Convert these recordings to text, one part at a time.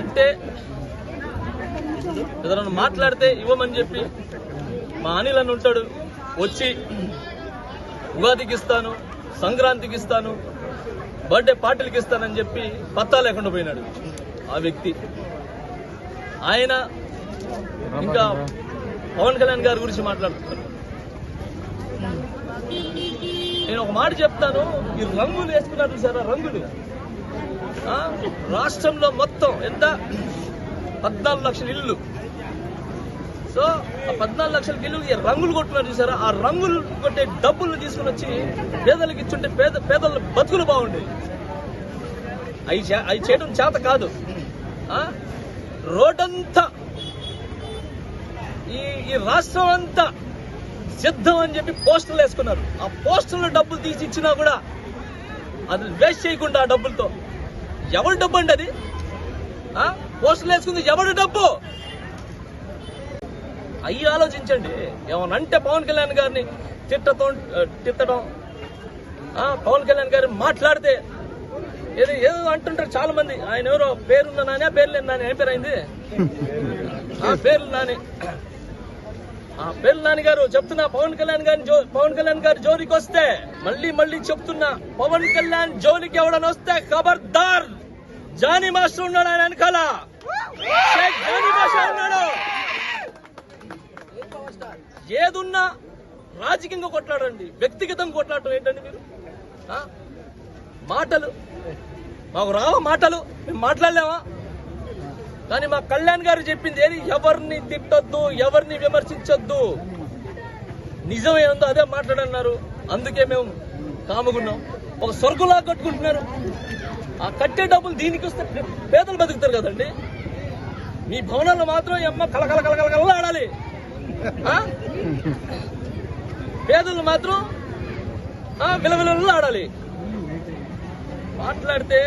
అంటే ఏదైనా మాట్లాడితే ఇవ్వమని చెప్పి మా అనిల్ అని ఉంటాడు. వచ్చి ఉగాదికి ఇస్తాను సంక్రాంతికి ఇస్తాను బర్త్డే పార్టీలకి ఇస్తానని చెప్పి పత్తా లేకుండా పోయినాడు ఆ వ్యక్తి. ఆయన ఇంకా పవన్ కళ్యాణ్ గారి గురించి మాట్లాడుతున్నారు నేను ఒక మాట చెప్తాను ఈ రంగులు వేసుకున్నారు సార్ రంగులు. రాష్ట్రంలో మొత్తం ఎంత? పద్నాలుగు లక్షల ఇల్లు. సో ఆ పద్నాలుగు లక్షల ఇల్లు రంగులు కొట్టున్నారు చూసారా? ఆ రంగులు కొట్టే డబ్బులు తీసుకుని వచ్చి పేదలకు ఇచ్చుంటే పేద పేదల బతుకులు బాగుండేవి. అవి చే- అవి చేయడం చేత కాదు. ఆ? రోడ్డంతా ఈ ఈ రాష్ట్రం అంతా సిద్ధం అని చెప్పి పోస్టర్లు వేసుకున్నారు. ఆ పోస్టర్లు డబ్బులు తీసి ఇచ్చినా కూడా అది వేస్ట్ చేయకుండా ఆ డబ్బులతో ఎవరి డబ్బు అండి అది? ఆ? పోస్టర్లు వేసుకుంది ఎవరి డబ్బు? అయ్యి ఆలోచించండి. ఏమనంటే పవన్ కళ్యాణ్ గారిని తిట్టతో తిట్టడం ఆ, పవన్ కళ్యాణ్ గారిని మాట్లాడితే ఏదో ఏదో అంటుంటారు చాలా మంది ఆయన ఎవరో పేరున్న నానే పేరు లేని నాని. ఏం పేరు అయింది? ఆ పేర్లు నాని. ఆ పేర్లు గారు చెప్తున్నా పవన్ కళ్యాణ్ గారి జో పవన్ కళ్యాణ్ గారి జోలికి వస్తే మళ్ళీ మళ్ళీ చెప్తున్నా పవన్ కళ్యాణ్ జోలికి ఎవడని వస్తే ఖబర్దార్. జానీ మాస్టర్ ఉన్నాడు ఆయన వెనకాల. జానీ మాస్టర్ ఉన్నాడు. ఏదున్నా రాజకీయంగా కొట్లాడండి. వ్యక్తిగతంగా కొట్లాడటం ఏంటండి మీరు? మాటలు. మాకు రావా మాటలు? మేము మాట్లాడలేమా? కానీ మా కళ్యాణ్ గారు చెప్పింది ఏది? ఎవరిని తిట్టొద్దు ఎవరిని విమర్శించొద్దు. నిజం అదే మాట్లాడన్నారు అందుకే మేము కాముకున్నాం ఒక స్వర్గులా కట్టుకుంటున్నారు. ఆ కట్టే డబ్బులు దీనికి వస్తే పేదలు బతుకుతారు కదండి. మీ భవనాల్లో మాత్రం ఈ అమ్మ కలకల కలకల ఆడాలి. పేదలు మాత్రం విలవిలలో ఆడాలి. మాట్లాడితే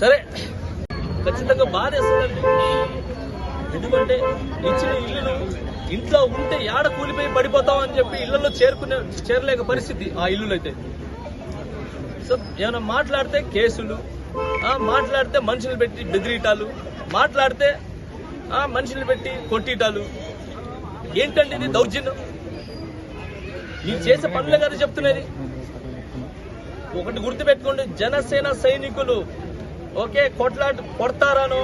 సరే. ఖచ్చితంగా బాధేస్తుందండి ఎందుకంటే ఇచ్చిన ఇల్లును ఇంట్లో ఉంటే ఏడ కూలిపోయి పడిపోతాం అని చెప్పి ఇళ్ళలో చేరుకునే చేరలేక పరిస్థితి ఆ ఇల్లులు అయితే సో ఏమైనా మాట్లాడితే కేసులు ఆ, మాట్లాడితే మనుషులు పెట్టి బెదిరీటాలు మాట్లాడితే ఆ, మనుషులు పెట్టి కొట్టిటాలు. ఏంటండి ఇది దౌర్జన్యం? మీరు చేసే పనులే కదా చెప్తున్నది. ఒకటి గుర్తుపెట్టుకోండి జనసేన సైనికులు ఓకే కొట్లాట కొడతారనో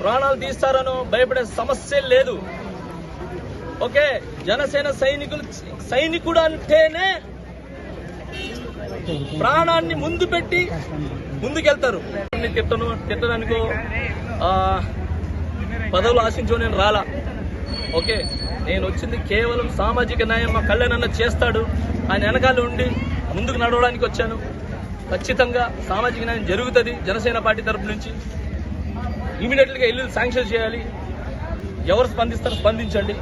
ప్రాణాలు తీస్తారనో భయపడే సమస్య లేదు. ఓకే జనసేన సైనికులు సైనికుడు అంటేనే ప్రాణాన్ని ముందు పెట్టి ముందుకెళ్తారు. తిట్టను తిట్టడానికో పదవులు ఆశించో నేను రాలా. ఓకే నేను వచ్చింది కేవలం సామాజిక న్యాయం మా కళ్యాణ్ చేస్తాడు. ఆయన వెనకాల ఉండి ముందుకు నడవడానికి వచ్చాను. ఖచ్చితంగా సామాజిక న్యాయం జరుగుతుంది జనసేన పార్టీ తరపు నుంచి. ఇమీడియట్గా ఇల్లు శాంక్షన్ చేయాలి. ఎవరు స్పందిస్తారో స్పందించండి.